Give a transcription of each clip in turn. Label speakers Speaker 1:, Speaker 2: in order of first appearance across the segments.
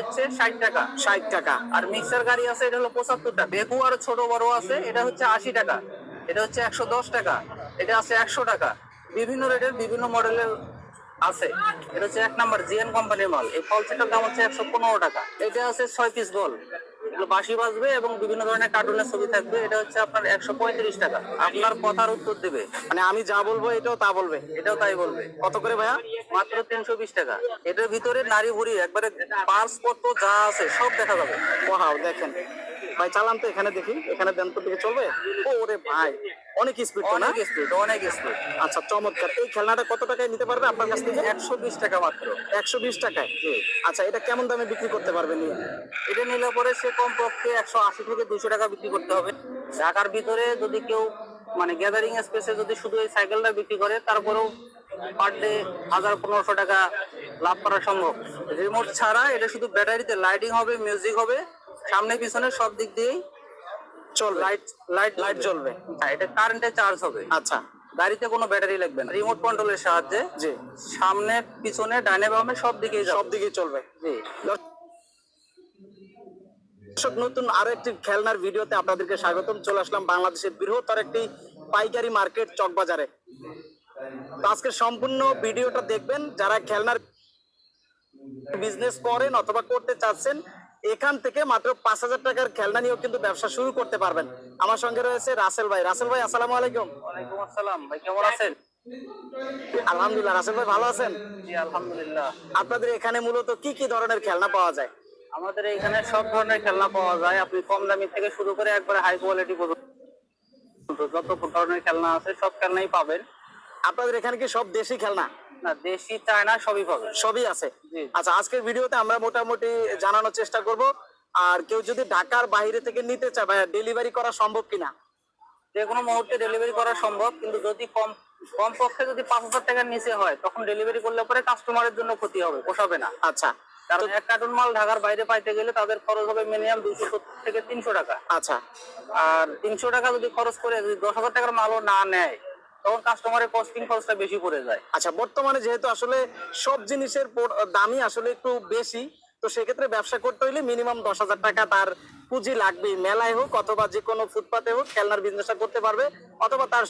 Speaker 1: হচ্ছে ষাট টাকা।
Speaker 2: ষাট টাকা।
Speaker 1: আর মিক্সার গাড়ি আছে, এটা হলো পঁচাত্তর টাকা বেকু আর ছোট বড় আছে, এটা হচ্ছে আশি টাকা। এটা হচ্ছে একশো দশ টাকা। এটা আছে একশো টাকা। বিভিন্ন রেটের বিভিন্ন মডেলের আছে। এটা হচ্ছে এক নাম্বার জিএন কোম্পানির মাল। এই ফল সেটার দাম হচ্ছে একশো পনেরো টাকা। এটা আছে ছয় পিস বল। বাঁশি বাজবে এবং বিভিন্ন ধরনের কার্টুনের ছবি থাকবে। এটা হচ্ছে আপনার একশো পঁয়ত্রিশ টাকা। আপনার কথার উত্তর দেবে।
Speaker 2: মানে আমি যা বলব এটাও তা বলবে।
Speaker 1: এটাও তাই বলবে।
Speaker 2: কত করে ভাইয়া?
Speaker 1: মাত্র তিনশো বিশ টাকা। এটার ভিতরে নারী ভুড়ি, একবারে পার্স পত্র যা আছে সব দেখা যাবে।
Speaker 2: ওয়াও, দেখেন। ভাই চালান তো এখানে দেখি। এখানে দেন তো দিকে চলবে? ও ওরে ভাই অনেক স্পিড তো না?
Speaker 1: অনেক স্পিড অনেক স্পিড
Speaker 2: আচ্ছা চমৎকার। এই খেলনাটা কত টাকায় নিতে পারবে আপনার কাছ থেকে?
Speaker 1: একশো বিশ টাকা মাত্র।
Speaker 2: একশো বিশ টাকায়? আচ্ছা এটা কেমন দামে বিক্রি করতে পারবে নিয়ে?
Speaker 1: এটা নিলে পরে সে কম পক্ষে একশো আশি থেকে দুশো টাকা বিক্রি করতে হবে। ঢাকার ভিতরে যদি কেউ মানে গ্যাদারিং স্পেসে যদি শুধু এই সাইকেলটা বিক্রি করে তারপরেও পার ডে হাজার পনেরোশো টাকা লাভ করা সম্ভব। রিমোট ছাড়া এটা শুধু ব্যাটারিতে লাইটিং হবে মিউজিক হবে সামনে পিছনে সব দিক দিয়েই
Speaker 2: চল
Speaker 1: লাইট লাইট
Speaker 2: লাইট জ্বলবে।
Speaker 1: হ্যাঁ এটা কারেন্টে চার্জ হবে।
Speaker 2: আচ্ছা।
Speaker 1: গাড়িতে কোনো ব্যাটারি লাগবে না। রিমোট কন্ট্রোলের সাহায্যে
Speaker 2: জি।
Speaker 1: সামনে পিছনে ডানে বামে সব দিকেই
Speaker 2: সব দিকেই চলবে।
Speaker 1: জি।
Speaker 2: দর্শক নতুন আরও একটি খেলনার ভিডিওতে আপনাদেরকে স্বাগতম। চলে আসলাম বাংলাদেশের বৃহত্তর একটি পাইকারি মার্কেট চকবাজারে। আজকে সম্পূর্ণ ভিডিওটা দেখবেন। যারা খেলনার বিজনেস করেন অথবা করতে চাচ্ছেন এখান থেকে মাত্র পাঁচ হাজার টাকার খেলনা নিয়েও কিন্তু ব্যবসা শুরু করতে পারবেন। আমার সঙ্গে রয়েছে রাসেল ভাই। রাসেল ভাই আসসালামু আলাইকুম।
Speaker 1: ওয়ালাইকুম আসসালাম। ভাই কেমন আছেন?
Speaker 2: আলহামদুলিল্লাহ রাসেল ভাই ভালো আছেন?
Speaker 1: জি আলহামদুলিল্লাহ।
Speaker 2: আপনাদের এখানে মূলত কি কি ধরনের খেলনা পাওয়া যায়?
Speaker 1: আমাদের এখানে সব ধরনের খেলনা পাওয়া যায়। আপনি কম দামি থেকে শুরু করে একবারে হাই কোয়ালিটি পর্যন্ত যত ধরনের খেলনা আছে সব খেলনাই পাবেন।
Speaker 2: আপনাদের এখানে কি সব দেশি খেলনা?
Speaker 1: না দেশি চায়না সবই
Speaker 2: আছে। আচ্ছা আজকের ভিডিওতে আমরা মোটামুটি জানানোর চেষ্টা করব। আর কেউ যদি ঢাকার বাইরে থেকে নিতে চায় ডেলিভারি করা সম্ভব কিনা?
Speaker 1: যে কোনো মুহূর্তে ডেলিভারি করা সম্ভব কিন্তু যদি কম কম পক্ষে যদি পাঁচ হাজার টাকার নিচে হয় তখন ডেলিভারি করলে পরে কাস্টমারের জন্য ক্ষতি হবে পোষাবে না।
Speaker 2: আচ্ছা।
Speaker 1: কারণ এক কার্টুন মাল ঢাকার বাইরে পাইতে গেলে তাদের খরচ হবে মিনিমাম দুশো সত্তর থেকে তিনশো টাকা।
Speaker 2: আচ্ছা।
Speaker 1: আর তিনশো টাকা যদি খরচ করে যদি দশ হাজার টাকার মালও না নেয় তখন কাস্টমারের কস্টিং খরচটা বেশি পড়ে যায়।
Speaker 2: আচ্ছা বর্তমানে যেহেতু আসলে সব জিনিসের দামই আসলে একটু বেশি তো সেক্ষেত্রে ব্যবসা করতে হলে মিনিমাম দশ হাজার টাকা তার পুঁজি লাগবেই। মেলায় হোক অথবা যে কোনো ফুটপাতে হোক খেলনার বিজনেসটা করতে পারবে অথবা তার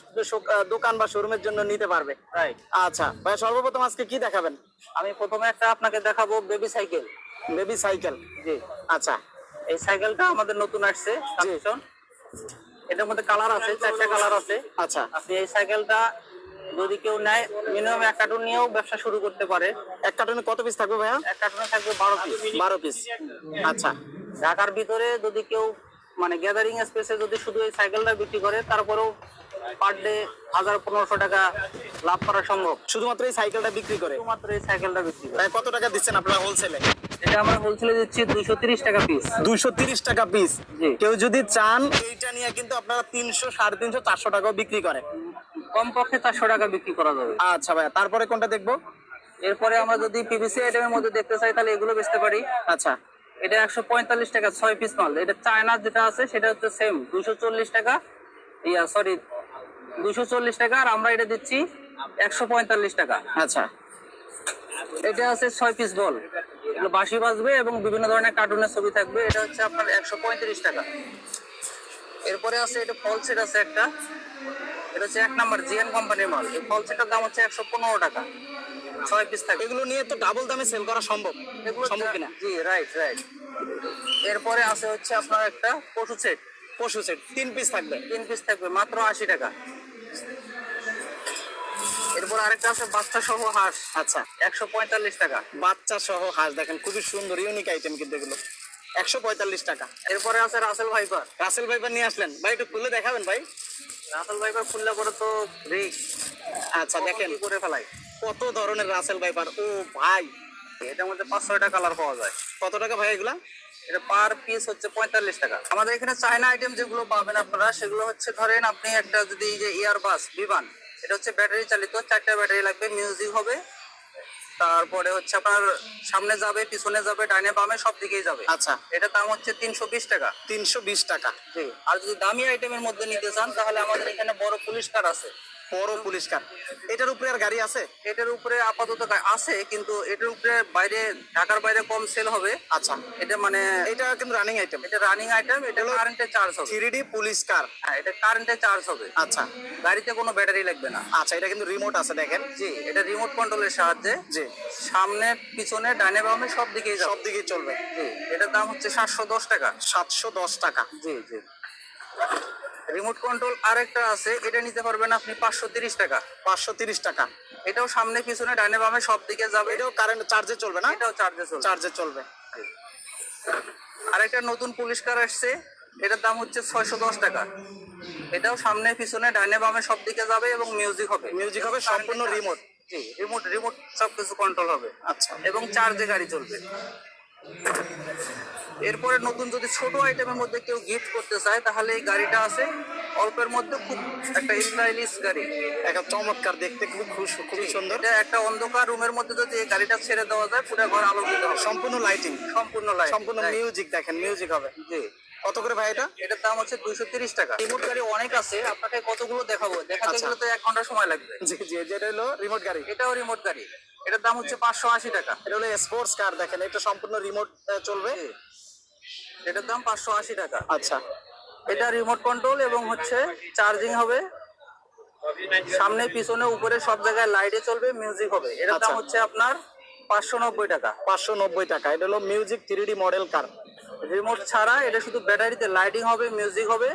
Speaker 2: দোকান বা শোরুমের জন্য নিতে পারবে।
Speaker 1: রাইট
Speaker 2: আচ্ছা ভাই সর্বপ্রথম আজকে কি দেখাবেন?
Speaker 1: আমি প্রথমে একটা আপনাকে দেখাবো বেবি সাইকেল
Speaker 2: বেবি সাইকেল
Speaker 1: জি।
Speaker 2: আচ্ছা।
Speaker 1: এই সাইকেলটা আমাদের নতুন আসছে এটার মধ্যে কালার আছে চারটা কালার আছে।
Speaker 2: আচ্ছা।
Speaker 1: আপনি এই সাইকেলটা যদি কেউ নেয় মিনিমাম এক কার্টুন নিয়েও ব্যবসা শুরু করতে পারে।
Speaker 2: এক কার্টুনে কত পিস থাকবে ভাইয়া?
Speaker 1: এক কার্টুনে থাকবে বারো পিস
Speaker 2: বারো পিস আচ্ছা।
Speaker 1: ঢাকার ভিতরে যদি কেউ মানে গ্যাদারিং স্পেসে যদি শুধু এই সাইকেলটা বিক্রি করে তারপরেও পার ডে হাজার পনেরোশো টাকা লাভ করা সম্ভব।
Speaker 2: শুধুমাত্র এই সাইকেলটা বিক্রি করে?
Speaker 1: শুধুমাত্র এই সাইকেলটা বিক্রি করে।
Speaker 2: কত টাকা দিচ্ছেন আপনারা হোলসেলে
Speaker 1: এটা আমরা হোলসেলে দিচ্ছি দুইশো তিরিশ টাকা পিস
Speaker 2: দুইশো তিরিশ টাকা পিস। কেউ যদি চান এইটা নিয়ে কিন্তু আপনারা তিনশো সাড়ে তিনশো চারশো টাকাও বিক্রি করে।
Speaker 1: কমপক্ষে চারশো টাকা বিক্রি করা যাবে।
Speaker 2: আচ্ছা ভাইয়া তারপরে কোনটা দেখব?
Speaker 1: এরপরে আমরা যদি পিভিসি আইটেমের মধ্যে দেখতে চাই তাহলে এগুলো বেচতে পারি।
Speaker 2: আচ্ছা।
Speaker 1: এটা একশো পঁয়তাল্লিশ টাকা ছয় পিস মাল। এটা চায়না যেটা আছে সেটা হচ্ছে সেম দুশো চল্লিশ টাকা। ইয়া সরি দুশো চল্লিশ টাকা আর আমরা এটা দিচ্ছি একশো পঁয়তাল্লিশ টাকা।
Speaker 2: আচ্ছা।
Speaker 1: এটা আছে ছয় পিস বল বাঁশি বাজবে এবং বিভিন্ন ধরনের কার্টুনের ছবি থাকবে। এটা হচ্ছে আপনার একশো পঁয়ত্রিশ টাকা। এরপরে আছে এটা ফল সেট আছে একটা। এটা হচ্ছে এক নাম্বার জিএন কোম্পানির মাল। এই ফল সেটের দাম হচ্ছে একশো পনেরো টাকা। ছয় পিস থাকবে।
Speaker 2: এগুলো নিয়ে তো ডাবল দামে সেল করা সম্ভব।
Speaker 1: এগুলো
Speaker 2: সম্ভব কিনা?
Speaker 1: জি রাইট রাইট এরপরে আছে হচ্ছে আপনার একটা পশু সেট
Speaker 2: পশু সেট তিন পিস থাকবে।
Speaker 1: তিন পিস থাকবে মাত্র আশি টাকা। এরপর আরেকটা আছে বাচ্চা সহ হাঁস।
Speaker 2: আচ্ছা।
Speaker 1: একশো পঁয়তাল্লিশ টাকা।
Speaker 2: বাচ্চা সহ হাঁস দেখেন খুবই সুন্দর ইউনিক আইটেম কিন্তু এগুলো। একশো পঁয়তাল্লিশ টাকা।
Speaker 1: এরপরে আছে রাসেল ভাইপার।
Speaker 2: রাসেল ভাইবার নিয়ে আসলেন। ভাই একটু খুলে দেখাবেন ভাই?
Speaker 1: রাসেল ভাইপার খুললে পরে তো রিক্স
Speaker 2: আচ্ছা দেখেন।
Speaker 1: করে ফেলাই?
Speaker 2: কত ধরনের রাসেল ভাইপার? ও ভাই।
Speaker 1: এটার মধ্যে পাঁচ ছয়টা কালার পাওয়া যায়।
Speaker 2: কত টাকা ভাই এগুলা?
Speaker 1: এটা পার পিস হচ্ছে পঁয়তাল্লিশ টাকা। আমাদের এখানে চায়না আইটেম যেগুলো পাবেন আপনারা সেগুলো হচ্ছে ধরেন আপনি একটা যদি এই যে এয়ারবাস বিমান এটা হচ্ছে ব্যাটারি চালিত চারটা ব্যাটারি লাগবে মিউজিক হবে। তারপরে হচ্ছে আপনার সামনে যাবে পিছনে যাবে ডাইনে বামে সব দিকেই যাবে।
Speaker 2: আচ্ছা।
Speaker 1: এটা দাম হচ্ছে তিনশো বিশ টাকা।
Speaker 2: তিনশো বিশ টাকা।
Speaker 1: জি। আর যদি দামি আইটেমের মধ্যে নিতে চান তাহলে আমাদের এখানে বড় পুলিশ কার আছে?
Speaker 2: বড় পুলিশ কার এটার উপরে আর গাড়ি আছে?
Speaker 1: এটার উপরে আপাতত আছে কিন্তু এটার উপরে বাইরে ঢাকার বাইরে কম সেল হবে।
Speaker 2: আচ্ছা।
Speaker 1: এটা মানে
Speaker 2: এটা কিন্তু রানিং আইটেম
Speaker 1: এটা রানিং আইটেম এটা কারেন্টে চার্জ হবে।
Speaker 2: থ্রি পুলিশ কার
Speaker 1: হ্যাঁ এটা কারেন্টে চার্জ হবে।
Speaker 2: আচ্ছা।
Speaker 1: গাড়িতে কোনো ব্যাটারি লাগবে না।
Speaker 2: আচ্ছা এটা কিন্তু রিমোট আছে দেখেন।
Speaker 1: জি এটা রিমোট কন্ট্রোলের সাহায্যে
Speaker 2: জি।
Speaker 1: সামনে পিছনে ডানে বামে সব দিকেই
Speaker 2: সব দিকেই চলবে।
Speaker 1: জি এটার দাম হচ্ছে সাতশো দশ টাকা।
Speaker 2: সাতশো দশ টাকা।
Speaker 1: জি জি। রিমোট কন্ট্রোল আরেকটা আছে এটা নিতে পারবেন আপনি পাঁচশো তিরিশ টাকা।
Speaker 2: পাঁচশো তিরিশ টাকা।
Speaker 1: এটাও সামনে পিছনে ডানে বামে সব দিকে যাবে।
Speaker 2: এটাও কারেন্ট চার্জে চলবে না?
Speaker 1: এটাও চার্জে চলবে।
Speaker 2: চার্জে চলবে।
Speaker 1: আরেকটা নতুন পুলিশ কার আসছে এটার দাম হচ্ছে ছয়শো দশ টাকা। এটাও সামনে পিছনে ডানে বামে সব দিকে যাবে এবং মিউজিক হবে।
Speaker 2: মিউজিক হবে সম্পূর্ণ রিমোট
Speaker 1: জি রিমোট রিমোট সব কিছু কন্ট্রোল হবে।
Speaker 2: আচ্ছা।
Speaker 1: এবং চার্জে গাড়ি চলবে। এরপরে নতুন যদি ছোট আইটেমের মধ্যে কেউ গিফট করতে চায় তাহলে এই গাড়িটা আছে। অল্পের মধ্যে খুব একটা স্টাইলিশ গাড়ি।
Speaker 2: একটা চমৎকার দেখতে খুব খুব খুবই সুন্দর।
Speaker 1: এটা একটা অন্ধকার রুমের মধ্যে যদি এই গাড়িটা ছেড়ে দেওয়া যায় পুরো ঘর আলোকিত হবে।
Speaker 2: সম্পূর্ণ লাইটিং
Speaker 1: সম্পূর্ণ লাইট
Speaker 2: সম্পূর্ণ মিউজিক দেখেন মিউজিক হবে।
Speaker 1: জি।
Speaker 2: কত করে ভাই এটা?
Speaker 1: এটার দাম হচ্ছে দুইশো তিরিশ টাকা। রিমোট গাড়ি অনেক আছে আপনাকে কতগুলো দেখাবো? দেখাতে
Speaker 2: আচ্ছা।
Speaker 1: গেলে তো এক ঘণ্টা সময় লাগবে।
Speaker 2: জি জি যেটা হলো রিমোট গাড়ি।
Speaker 1: এটাও রিমোট গাড়ি। এটার দাম হচ্ছে পাঁচশো আশি টাকা।
Speaker 2: এটা হলো স্পোর্টস কার দেখেন এটা সম্পূর্ণ রিমোট চলবে।
Speaker 1: এটার দাম পাঁচশো আশি টাকা।
Speaker 2: আচ্ছা।
Speaker 1: এটা রিমোট কন্ট্রোল এবং হচ্ছে চার্জিং হবে। সামনে পিছনে উপরে সব জায়গায় লাইটে চলবে মিউজিক হবে। এটার দাম
Speaker 2: আচ্ছা।
Speaker 1: হচ্ছে আপনার পাঁচশো নব্বই টাকা।
Speaker 2: পাঁচশো নব্বই টাকা। এটা হলো music three model car
Speaker 1: remote ছাড়া এটা শুধু ব্যাটারিতে লাইটিং হবে মিউজিক হবে।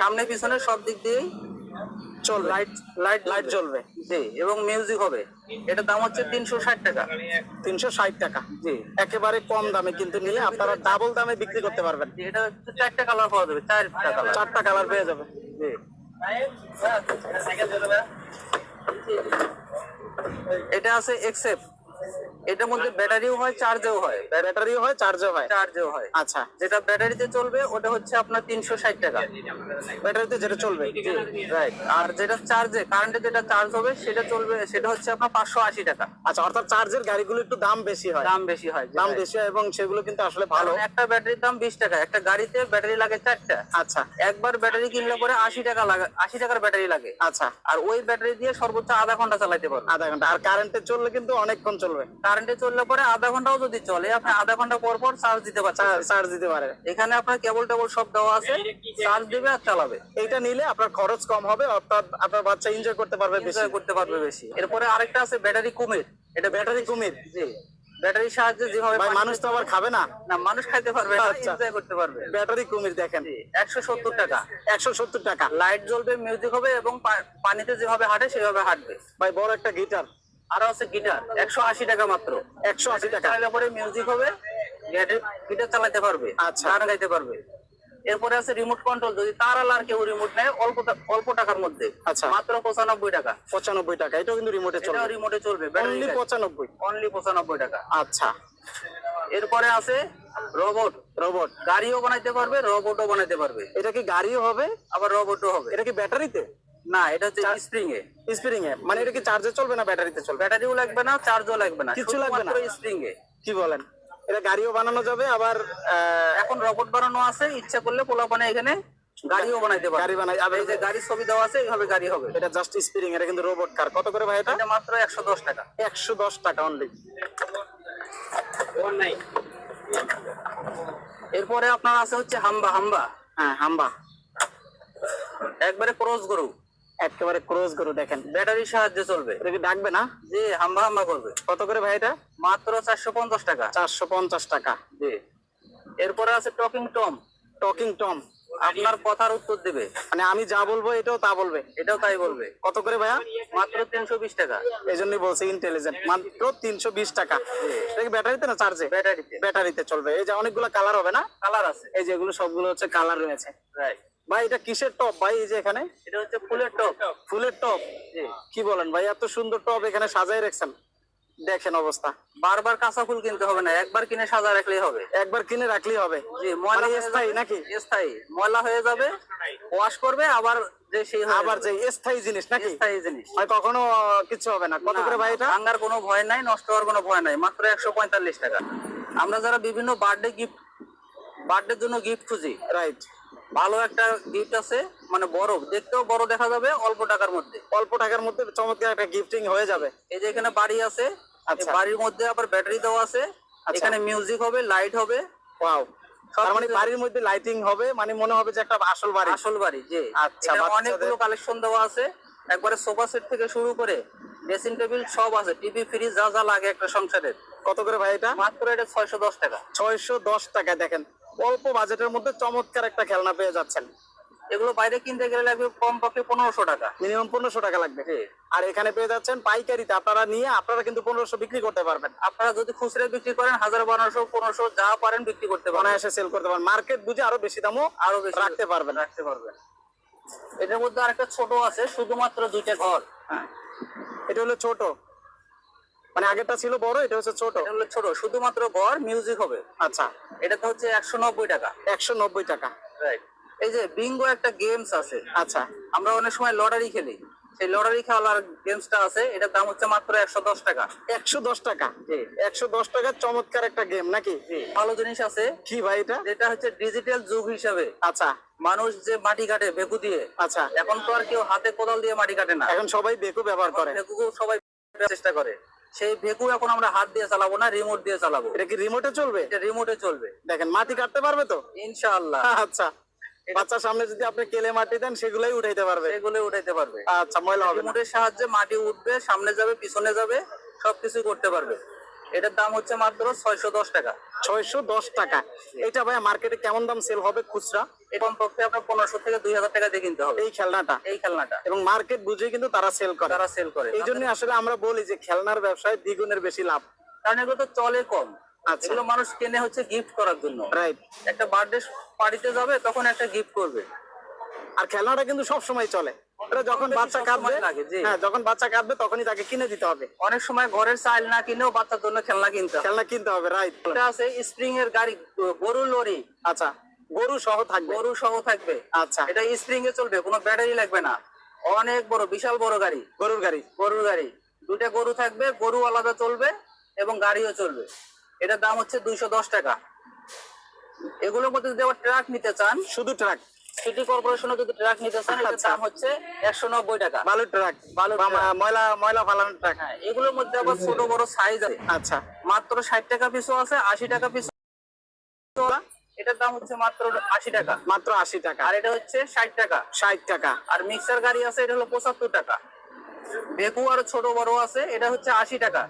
Speaker 1: সামনে পিছনে সব দিক দিয়েই
Speaker 2: চলবে।
Speaker 1: লাইট লাইট
Speaker 2: লাইট জ্বলবে।
Speaker 1: জি এবং মিউজিক হবে। এটা দাম হচ্ছে তিনশো ষাট টাকা।
Speaker 2: তিনশো ষাট টাকা।
Speaker 1: জি।
Speaker 2: একেবারে কম দামে কিন্তু নিলে আপনারা ডাবল দামে বিক্রি করতে পারবেন।
Speaker 1: এটা হচ্ছে চারটা কালার পাওয়া যাবে চারটা কালার
Speaker 2: চারটা কালার পেয়ে যাবে।
Speaker 1: জি। এটা আছে এক্সেপ এটার মধ্যে ব্যাটারিও হয় চার্জেও হয়।
Speaker 2: ব্যাটারিও হয় চার্জও হয়।
Speaker 1: চার্জেও হয়।
Speaker 2: আচ্ছা।
Speaker 1: যেটা ব্যাটারিতে চলবে ওটা হচ্ছে আপনার তিনশো ষাট টাকা।
Speaker 2: ব্যাটারিতে যেটা চলবে।
Speaker 1: রাইট আর যেটা চার্জে কারেন্টে যেটা চার্জ হবে সেটা চলবে সেটা হচ্ছে আপনার পাঁচশো আশি টাকা।
Speaker 2: আচ্ছা অর্থাৎ চার্জের গাড়িগুলো একটু দাম বেশি হয়।
Speaker 1: দাম বেশি হয়
Speaker 2: দাম বেশি হয় এবং সেগুলো কিন্তু আসলে ভালো।
Speaker 1: একটা ব্যাটারির দাম বিশ টাকা একটা গাড়িতে ব্যাটারি লাগে চারটা।
Speaker 2: আচ্ছা।
Speaker 1: একবার ব্যাটারি কিনলে পরে আশি টাকা লাগে আশি টাকার ব্যাটারি লাগে।
Speaker 2: আচ্ছা।
Speaker 1: আর ওই ব্যাটারি দিয়ে সর্বোচ্চ আধা ঘণ্টা চালাতে পারবে
Speaker 2: আধা ঘণ্টা। আর কারেন্টে চললে কিন্তু অনেকক্ষণ চলবে।
Speaker 1: কারেন্টে চললে পরে আধা ঘন্টাও যদি চলে আপনি আধা ঘণ্টা পর পর চার্জ দিতে পারছেন
Speaker 2: চার্জ দিতে পারে
Speaker 1: এখানে আপনার কেবল টেবল সব দেওয়া আছে চার্জ দিবে আর চালাবে।
Speaker 2: এইটা নিলে আপনার খরচ কম হবে অর্থাৎ আপনার বাচ্চা এনজয় করতে পারবে বেশি।
Speaker 1: এনজয় করতে পারবে বেশি। এরপরে আরেকটা আছে ব্যাটারি কুমির।
Speaker 2: এটা ব্যাটারি কুমির।
Speaker 1: জি। ব্যাটারির সাহায্যে যেভাবে
Speaker 2: মানুষ তো আবার খাবে না।
Speaker 1: না মানুষ খাইতে পারবে না
Speaker 2: আচ্ছা।
Speaker 1: এনজয় করতে পারবে।
Speaker 2: ব্যাটারি কুমির দেখেন।
Speaker 1: একশো সত্তর টাকা।
Speaker 2: একশো সত্তর টাকা।
Speaker 1: লাইট জ্বলবে মিউজিক হবে এবং পানিতে যেভাবে হাঁটে সেভাবে হাঁটবে।
Speaker 2: ভাই বড় একটা গিটার
Speaker 1: আরও আছে গিটার একশো আশি টাকা মাত্র।
Speaker 2: একশো আশি টাকা।
Speaker 1: পরে মিউজিক হবে। গিটার চালাতে পারবে
Speaker 2: আচ্ছা।
Speaker 1: গান গাইতে পারবে। এরপরে আছে রিমোট কন্ট্রোল যদি তার আলার কেউ রিমোট নেয় অল্প অল্প টাকার মধ্যে।
Speaker 2: আচ্ছা।
Speaker 1: মাত্র পঁচানব্বই টাকা।
Speaker 2: পঁচানব্বই টাকা। এটাও কিন্তু রিমোটে চলবে।
Speaker 1: রিমোটে চলবে
Speaker 2: অনলি পঁচানব্বই।
Speaker 1: অনলি পঁচানব্বই টাকা।
Speaker 2: আচ্ছা।
Speaker 1: এরপরে আছে রোবট
Speaker 2: রোবট
Speaker 1: গাড়িও বানাইতে পারবে রোবটও বানাইতে পারবে।
Speaker 2: এটা কি গাড়িও হবে?
Speaker 1: আবার রোবটও হবে।
Speaker 2: এটা কি ব্যাটারিতে
Speaker 1: না এটা হচ্ছে স্প্রিং এ।
Speaker 2: স্প্রিং এ। মানে এটা কি চার্জে চলবে না ব্যাটারিতে চলবে?
Speaker 1: ব্যাটারিও লাগবে না চার্জও লাগবে না।
Speaker 2: কিচ্ছু লাগবে না?
Speaker 1: স্প্রিং এ।
Speaker 2: কি বলেন? এটা গাড়িও বানানো যাবে আবার
Speaker 1: এখন রোবট বানানো আছে ইচ্ছা করলে পোলাপানে এখানে গাড়িও বানাইতে পারবে।
Speaker 2: গাড়ি বানাই আবার
Speaker 1: এই যে গাড়ির ছবি দেওয়া আছে এইভাবে গাড়ি হবে।
Speaker 2: এটা জাস্ট স্প্রিং এটা কিন্তু রোবট কার কত করে ভাই এটা?
Speaker 1: এটা মাত্র একশো দশ টাকা।
Speaker 2: একশো দশ টাকা অনলি
Speaker 1: এরপরে আপনার আছে হচ্ছে হাম্বা। হাম্বা।
Speaker 2: হ্যাঁ হাম্বা।
Speaker 1: একবারে ক্রস গরু।
Speaker 2: একেবারে ক্রোজ গরু দেখেন।
Speaker 1: ব্যাটারির সাহায্যে চলবে।
Speaker 2: এটা কি ডাকবে না?
Speaker 1: জি হাম্বা হাম্বা করবে।
Speaker 2: কত করে ভাই এটা?
Speaker 1: মাত্র চারশো পঞ্চাশ টাকা।
Speaker 2: চারশো পঞ্চাশ টাকা।
Speaker 1: জি। এরপরে আছে টকিং টম।
Speaker 2: Talking Tom.
Speaker 1: আপনার কথার উত্তর দেবে।
Speaker 2: মানে আমি যা বলব এটাও তা বলবে।
Speaker 1: এটাও তাই বলবে।
Speaker 2: কত করে ভাইয়া?
Speaker 1: মাত্র তিনশো বিশ টাকা।
Speaker 2: এই জন্যই বলছি ইন্টেলিজেন্ট মাত্র তিনশো বিশ টাকা। ব্যাটারিতে না চার্জে
Speaker 1: ব্যাটারিতে।
Speaker 2: ব্যাটারিতে চলবে। এই যে অনেকগুলো কালার হবে না?
Speaker 1: কালার আছে।
Speaker 2: এই যেগুলো সবগুলো হচ্ছে কালার রয়েছে।
Speaker 1: রাইট
Speaker 2: ভাই এটা কিসের টপ ভাই এই যে এখানে?
Speaker 1: এটা হচ্ছে ফুলের টপ
Speaker 2: ফুলের টপ কি বলেন ভাই এত সুন্দর টপ এখানে সাজাই রাখছেন। দেখেন অবস্থা।
Speaker 1: বারবার কাঁচা ফুল কিনতে হবে না একবার কিনে সাজা রাখলেই হবে।
Speaker 2: একবার কিনে রাখলেই হবে।
Speaker 1: জি ময়লা
Speaker 2: মানে স্থায়ী নাকি?
Speaker 1: স্থায়ী। ময়লা হয়ে যাবে ওয়াশ করবে আবার যে সেই
Speaker 2: আবার যে স্থায়ী জিনিস নাকি?
Speaker 1: স্থায়ী জিনিস।
Speaker 2: ভাই কখনো কিছু হবে না। কত করে ভাই এটা?
Speaker 1: ভাঙার কোনো ভয় নাই নষ্ট হওয়ার কোনো ভয় নাই। মাত্র একশো পঁয়তাল্লিশ টাকা। আমরা যারা বিভিন্ন বার্থডে গিফট বার্থডের জন্য গিফট খুঁজি
Speaker 2: রাইট
Speaker 1: ভালো একটা গিফট আছে মানে বড় দেখতেও বড় দেখা যাবে অল্প টাকার মধ্যে।
Speaker 2: অল্প টাকার মধ্যে চমৎকার একটা গিফটিং হয়ে যাবে।
Speaker 1: এই যে এখানে বাড়ি আছে
Speaker 2: আচ্ছা।
Speaker 1: বাড়ির মধ্যে আবার ব্যাটারি দেওয়া আছে
Speaker 2: আচ্ছা।
Speaker 1: এখানে মিউজিক হবে লাইট হবে।
Speaker 2: ওয়াও তার মানে বাড়ির মধ্যে লাইটিং হবে মানে মনে হবে যে একটা আসল বাড়ি।
Speaker 1: আসল বাড়ি যে
Speaker 2: আচ্ছা,
Speaker 1: অনেকগুলো কালেকশন দেওয়া আছে। একবারে সোফা সেট থেকে শুরু করে ড্রেসিং টেবিল সব আছে টিভি ফ্রিজ যা যা লাগে একটা সংসারের।
Speaker 2: কত করে ভাই এটা?
Speaker 1: মাত্র এটা ছয়শো দশ টাকা।
Speaker 2: ছয়শো দশ টাকায় দেখেন। অল্প বাজেটের মধ্যে চমৎকার একটা খেলনা পেয়ে যাচ্ছেন।
Speaker 1: এগুলো বাইরে কিনতে গেলে লাগবে কমপক্ষে পনেরোশো টাকা।
Speaker 2: মিনিমাম পনেরোশো টাকা লাগবে। আর এখানে পেয়ে যাচ্ছেন পাইকারিতে আপনারা নিয়ে আপনারা কিন্তু পনেরোশো বিক্রি করতে পারবেন।
Speaker 1: আপনারা যদি খুচরা বিক্রি করেন হাজার বারোশো পনেরোশো যা পারেন বিক্রি করতে পারেন
Speaker 2: অনায়াসে সেল করতে পারেন মার্কেট বুঝে আরও বেশি দামও
Speaker 1: আরও বেশি
Speaker 2: রাখতে পারবেন।
Speaker 1: রাখতে পারবেন। এটার মধ্যে আরেকটা ছোট আছে শুধুমাত্র দুইটা ঘর। হ্যাঁ।
Speaker 2: এটা হলো ছোট। মানে আগেরটা ছিল বড় এটা হচ্ছে ছোট?
Speaker 1: এটা হলো ছোট শুধুমাত্র ঘর মিউজিক হবে।
Speaker 2: আচ্ছা।
Speaker 1: এটাতে হচ্ছে একশো নব্বই টাকা।
Speaker 2: একশো নব্বই টাকা।
Speaker 1: রাইট এই যে বিঙ্গো একটা গেমস আছে।
Speaker 2: আচ্ছা।
Speaker 1: আমরা অনেক সময় লটারি খেলি। সেই লটারি খেলার গেমসটা আছে এটার দাম হচ্ছে মাত্র একশো দশ টাকা।
Speaker 2: একশো দশ টাকা?
Speaker 1: জি।
Speaker 2: একশো দশ টাকার চমৎকার একটা গেম নাকি?
Speaker 1: জি ভালো জিনিস আছে।
Speaker 2: কি ভাই এটা?
Speaker 1: যেটা হচ্ছে ডিজিটাল যুগ হিসাবে।
Speaker 2: আচ্ছা।
Speaker 1: মানুষ যে মাটি কাটে বেকু দিয়ে
Speaker 2: আচ্ছা।
Speaker 1: এখন তো আর কেউ হাতে কোদাল দিয়ে মাটি কাটে না।
Speaker 2: এখন সবাই বেকু ব্যবহার করে।
Speaker 1: ভেকু সবাই চেষ্টা করে। সেই ভেকু এখন আমরা হাত দিয়ে চালাবো না রিমোট দিয়ে চালাবো।
Speaker 2: এটা কি রিমোটে চলবে?
Speaker 1: এটা রিমোটে চলবে।
Speaker 2: দেখেন মাটি কাটতে পারবে তো?
Speaker 1: ইনশাআল্লাহ।
Speaker 2: আচ্ছা। বাচ্চার সামনে যদি আপনি কেলে মাটি দেন সেগুলাই উঠাইতে পারবে।
Speaker 1: এগুলো উঠাইতে পারবে।
Speaker 2: আচ্ছা ময়লা হবে
Speaker 1: রিমোটের সাহায্যে মাটি উঠবে সামনে যাবে পিছনে যাবে সবকিছু করতে পারবে। এটার দাম হচ্ছে মাত্র ছয়শো দশ টাকা।
Speaker 2: ছয়শো দশ টাকা। এটা ভাই মার্কেটে কেমন দাম সেল হবে খুচরা?
Speaker 1: এটা কমপক্ষে আপনার পনেরোশো থেকে দুই হাজার টাকা দিয়ে কিনতে হবে।
Speaker 2: এই খেলনাটা।
Speaker 1: এই খেলনাটা।
Speaker 2: এবং মার্কেট বুঝে কিন্তু তারা সেল করে।
Speaker 1: তারা সেল করে।
Speaker 2: এই জন্য আসলে আমরা বলি যে খেলনার ব্যবসায় দ্বিগুণের বেশি লাভ।
Speaker 1: কারণ এগুলো তো চলে কম।
Speaker 2: আচ্ছা।
Speaker 1: এগুলো মানুষ কেনে হচ্ছে গিফট করার জন্য।
Speaker 2: রাইট
Speaker 1: একটা বার্থডে পার্টিতে যাবে তখন একটা গিফট করবে।
Speaker 2: আর খেলনাটা কিন্তু সব সময় চলে যখন বাচ্চা কাঁদবে হ্যাঁ যখন বাচ্চা কাঁদবে তখনই তাকে কিনে দিতে হবে।
Speaker 1: অনেক সময় ঘরের চাইল না কিনেও বাচ্চার জন্য খেলনা কিনতে
Speaker 2: খেলনা কিনতে হবে রাইট
Speaker 1: এটা আছে স্প্রিং এর গাড়ি গরু লরি।
Speaker 2: আচ্ছা। গরু সহ থাকবে।
Speaker 1: গরু সহ থাকবে।
Speaker 2: আচ্ছা।
Speaker 1: এটা স্প্রিং এ চলবে কোনো ব্যাটারি লাগবে না। অনেক বড় বিশাল বড় গাড়ি।
Speaker 2: গরুর গাড়ি।
Speaker 1: গরুর গাড়ি। দুইটা গরু থাকবে গরু আলাদা চলবে এবং গাড়িও চলবে। এটার দাম হচ্ছে দুইশো দশ টাকা। এগুলোর মধ্যে যদি আবার ট্রাক নিতে চান
Speaker 2: শুধু ট্রাক
Speaker 1: সিটি কর্পোরেশনে যদি ট্রাক নিতে চান এটার। দাম হচ্ছে একশো নব্বই টাকা।
Speaker 2: বালুর ট্রাক
Speaker 1: বালুর
Speaker 2: বা
Speaker 1: ট্রাক।
Speaker 2: ময়লা ময়লা ফালানোর ট্রাক
Speaker 1: হ্যাঁ এগুলোর মধ্যে আবার ছোট বড় সাইজ আছে।
Speaker 2: আচ্ছা।
Speaker 1: মাত্র ষাট টাকা পিসও আছে আশি টাকা পিস এটার দাম হচ্ছে মাত্র আশি টাকা।
Speaker 2: মাত্র আশি টাকা।
Speaker 1: আর এটা হচ্ছে ষাট টাকা।
Speaker 2: ষাট টাকা।
Speaker 1: আর মিক্সার গাড়ি আছে এটা হলো পঁচাত্তর টাকা। বেকু আর ছোট বড় আছে এটা হচ্ছে আশি টাকা।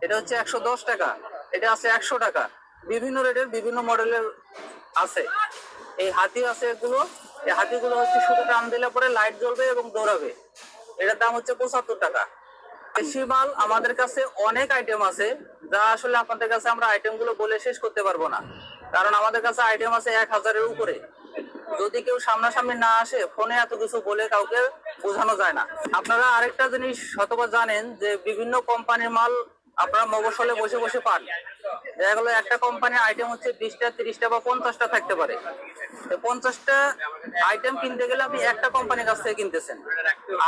Speaker 1: এটা হচ্ছে একশো দশ টাকা। এটা আছে একশো টাকা। বিভিন্ন রেটের বিভিন্ন মডেলের আছে। এই হাতি আছে এগুলো। এই হাতিগুলো হচ্ছে শুধু টান দিলে পরে লাইট জ্বলবে এবং দৌড়াবে। এটার দাম হচ্ছে পঁচাত্তর টাকা। দেশি মাল আমাদের কাছে অনেক আইটেম আছে যা আসলে আপনাদের কাছে আমরা আইটেমগুলো বলে শেষ করতে পারব না। কারণ আমাদের কাছে আইটেম আছে এক হাজারের উপরে। যদি কেউ সামনাসামনি না আসে, ফোনে এত কিছু বলে কাউকে বোঝানো যায় না। আপনারা আরেকটা জিনিস হয়তোবা জানেন যে বিভিন্ন কোম্পানির মাল আপনারা মফসলে বসে বসে পান। দেখা গেলো একটা কোম্পানির আইটেম হচ্ছে বিশটা, তিরিশটা বা পঞ্চাশটা থাকতে পারে। পঞ্চাশটা আইটেম কিনতে গেলে আপনি একটা কোম্পানির কাছ থেকে কিনতেছেন।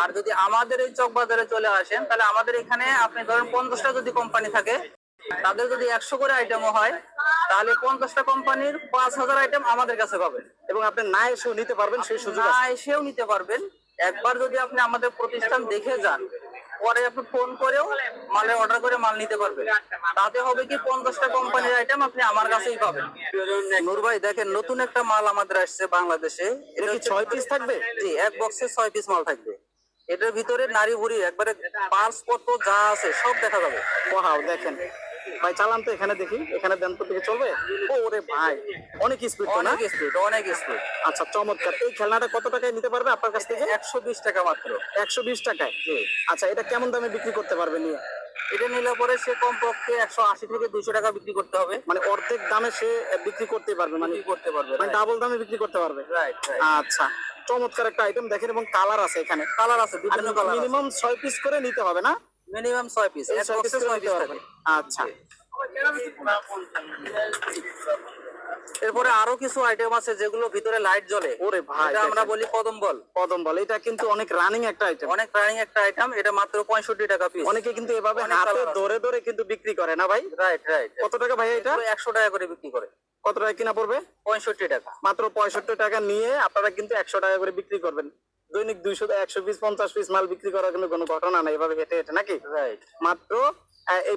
Speaker 1: আর যদি আমাদের এই চক বাজারে চলে আসেন, তাহলে আমাদের এখানে আপনি ধরেন পঞ্চাশটা যদি কোম্পানি থাকে তাদের যদি একশো করে আইটেমও হয় তাহলে পঞ্চাশটা কোম্পানির পাঁচ হাজার আইটেম আমাদের কাছে পাবেন।
Speaker 2: এবং আপনি না এসেও নিতে পারবেন সেই সুযোগ
Speaker 1: না এসেও নিতে পারবেন। একবার যদি আপনি আমাদের প্রতিষ্ঠান দেখে যান পরে আপনি ফোন করেও মালে অর্ডার করে মাল নিতে পারবেন। তাতে হবে কি পঞ্চাশটা কোম্পানির আইটেম আপনি আমার কাছেই পাবেন। নূর ভাই দেখেন নতুন একটা মাল আমাদের আসছে বাংলাদেশে।
Speaker 2: এটা কি ছয় পিস থাকবে?
Speaker 1: জি এক বক্সে ছয় পিস মাল থাকবে। এটার ভিতরে নারী বুড়ি একবারে পার্স পত্র যা আছে সব দেখা যাবে।
Speaker 2: দেখেন। ভাই চালান তো এখানে দেখি। এখানে দেন তো দেখে চলবে? ও ওরে ভাই অনেক স্পিড তো না?
Speaker 1: অনেক স্পিড অনেক স্পিড
Speaker 2: আচ্ছা চমৎকার। এই খেলনাটা কত টাকায় নিতে পারবে আপনার কাছ থেকে?
Speaker 1: একশো বিশ টাকা মাত্র।
Speaker 2: একশো বিশ টাকায়? আচ্ছা এটা কেমন দামে বিক্রি করতে পারবে নিয়ে?
Speaker 1: এটা নিলে পরে সে কমপক্ষে একশো আশি থেকে দুশো টাকা বিক্রি করতে হবে।
Speaker 2: মানে অর্ধেক দামে সে বিক্রি করতে পারবে মানে
Speaker 1: করতে পারবে
Speaker 2: মানে ডাবল দামে বিক্রি করতে পারবে।
Speaker 1: রাইট
Speaker 2: আচ্ছা চমৎকার একটা আইটেম দেখেন এবং কালার আছে এখানে।
Speaker 1: কালার আছে বিভিন্ন কালার
Speaker 2: মিনিমাম ছয় পিস করে নিতে হবে না?
Speaker 1: মিনিমাম ছয় পিস
Speaker 2: এই
Speaker 1: এক বক্সে
Speaker 2: করে
Speaker 1: ছয়
Speaker 2: নিতে
Speaker 1: পিস
Speaker 2: পারবে
Speaker 1: থাকে
Speaker 2: আচ্ছা।
Speaker 1: এরপরে আরও কিছু আইটেম আছে যেগুলো ভিতরে লাইট জ্বলে।
Speaker 2: ওরে ভাই
Speaker 1: এটা আমরা বলি কদম বল।
Speaker 2: কদম বল এটা কিন্তু অনেক রানিং একটা আইটেম
Speaker 1: অনেক রানিং একটা আইটেম এটা মাত্র পঁয়ষট্টি টাকা পিস
Speaker 2: অনেকে কিন্তু এভাবে হাতে ধরে ধরে কিন্তু বিক্রি করে না ভাই?
Speaker 1: রাইট রাইট
Speaker 2: কত টাকা ভাই এটা?
Speaker 1: একশো টাকা করে বিক্রি করে।
Speaker 2: কত টাকা কিনা পড়বে?
Speaker 1: পঁয়ষট্টি টাকা।
Speaker 2: মাত্র পঁয়ষট্টি টাকা নিয়ে আপনারা কিন্তু একশো টাকা করে বিক্রি করবেন। দৈনিক দুইশো একশো পিস পঞ্চাশ পিস মাল বিক্রি করার কিন্তু কোনো ঘটনা নাই এভাবে হেঁটে হেঁটে নাকি?
Speaker 1: রাইট
Speaker 2: মাত্র এই